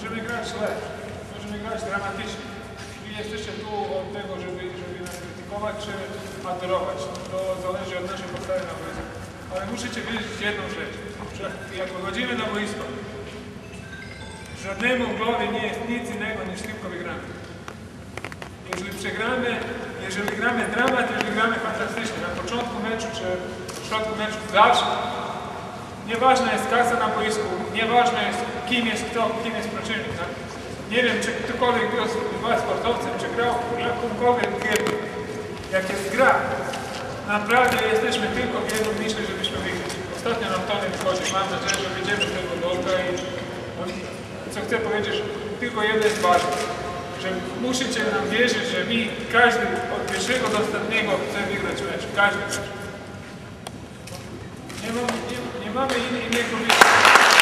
możemy grać źle, możemy grać dramatycznie. Jeśli jesteście tu od tego, żeby, żeby nas krytykować czy adorować, to zależy od naszej postawy na boisku. Ale musicie wiedzieć jedną rzecz, że jak wychodzimy na boisko, żadnemu w głowie nie jest nic innego niż tylko wygramy. Jeżeli przegramy, jeżeli gramy dramat, jeżeli gramy fantastycznie, na początku meczu czy w środku meczu w nieważna jest kasa na boisku, nieważna jest kim jest kto, kim jest przeciwnik. Tak? Nie wiem, czy ktokolwiek był z sportowcem, czy grał jakąkolwiek gierkę. Jak jest gra, naprawdę jesteśmy tylko w jedną myśli, żebyśmy wygrać. Ostatnio nam to nie wychodzi. Mam nadzieję, że wyjdziemy z tego dolka i co chcę powiedzieć, tylko jedno jest ważne. Że musicie nam wierzyć, że my, każdy od pierwszego do ostatniego chce wygrać mecz. Każdy. Nie mamy, nie, nie mamy innej, innego.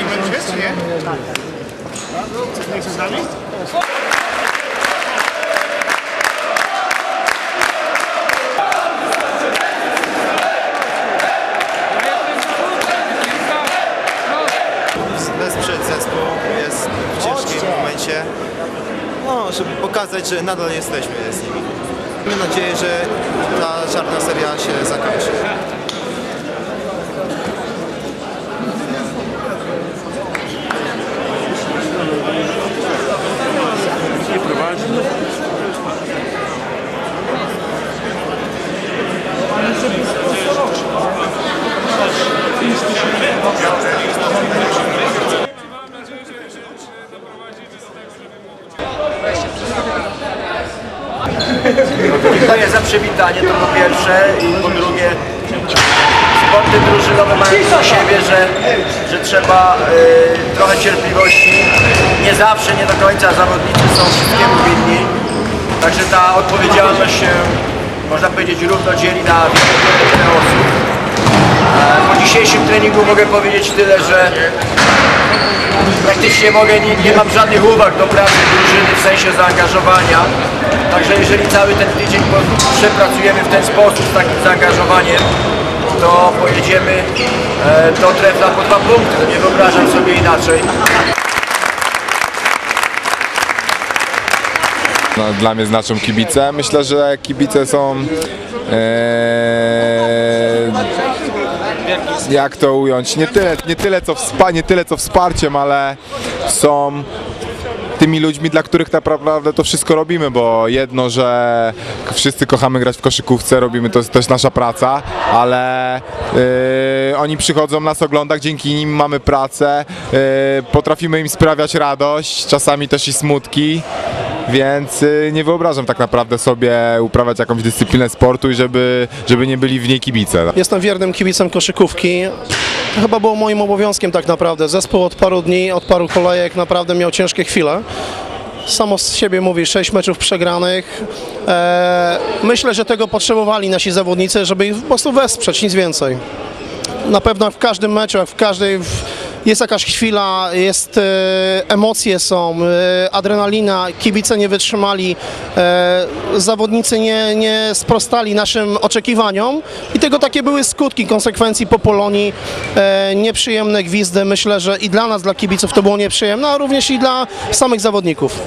I będzie, czy nie? Tak. Nie z nami? wesprzeć zespół jest w ciężkim momencie, no, żeby pokazać, że nadal jesteśmy z nimi. Mamy nadzieję, że ta czarna seria się zakończy. Mam nadzieję, że, że, że doprowadzicie do tego, żeby Dziękuję za przywitanie, to po pierwsze i po drugie sporty drużynowe mają do siebie, że, że trzeba y, trochę cierpliwości. Nie zawsze, nie do końca zawodnicy są wszystkiemu winni. Także ta odpowiedzialność się, można powiedzieć, równo dzieli na wiele, osób. Po dzisiejszym treningu mogę powiedzieć tyle, że praktycznie mogę, nie, nie mam żadnych uwag do pracy drużyny w sensie zaangażowania. Także jeżeli cały ten tydzień przepracujemy w ten sposób, z takim zaangażowaniem, to pojedziemy e, do trefla po dwa punkty. No nie wyobrażam sobie inaczej. No, dla mnie znaczą kibice. Myślę, że kibice są. E, jak to ująć? Nie tyle, nie, tyle, co wspa, nie tyle co wsparciem, ale są tymi ludźmi, dla których tak naprawdę to wszystko robimy, bo jedno, że wszyscy kochamy grać w koszykówce, robimy to jest też nasza praca, ale yy, oni przychodzą nas oglądać, dzięki nim mamy pracę, yy, potrafimy im sprawiać radość, czasami też i smutki. Więc y, nie wyobrażam tak naprawdę sobie uprawiać jakąś dyscyplinę sportu i żeby, żeby nie byli w niej kibice. Jestem wiernym kibicem koszykówki. Chyba było moim obowiązkiem tak naprawdę. Zespół od paru dni, od paru kolejek naprawdę miał ciężkie chwile. Samo z siebie mówi, sześć meczów przegranych. Eee, myślę, że tego potrzebowali nasi zawodnicy, żeby ich po prostu wesprzeć, nic więcej. Na pewno w każdym meczu, w każdej w, jest jakaś chwila, jest, e, emocje są, e, adrenalina, kibice nie wytrzymali, e, zawodnicy nie, nie sprostali naszym oczekiwaniom i tego takie były skutki, konsekwencji po Polonii, nieprzyjemne gwizdy, myślę, że i dla nas, dla kibiców to było nieprzyjemne, a również i dla samych zawodników.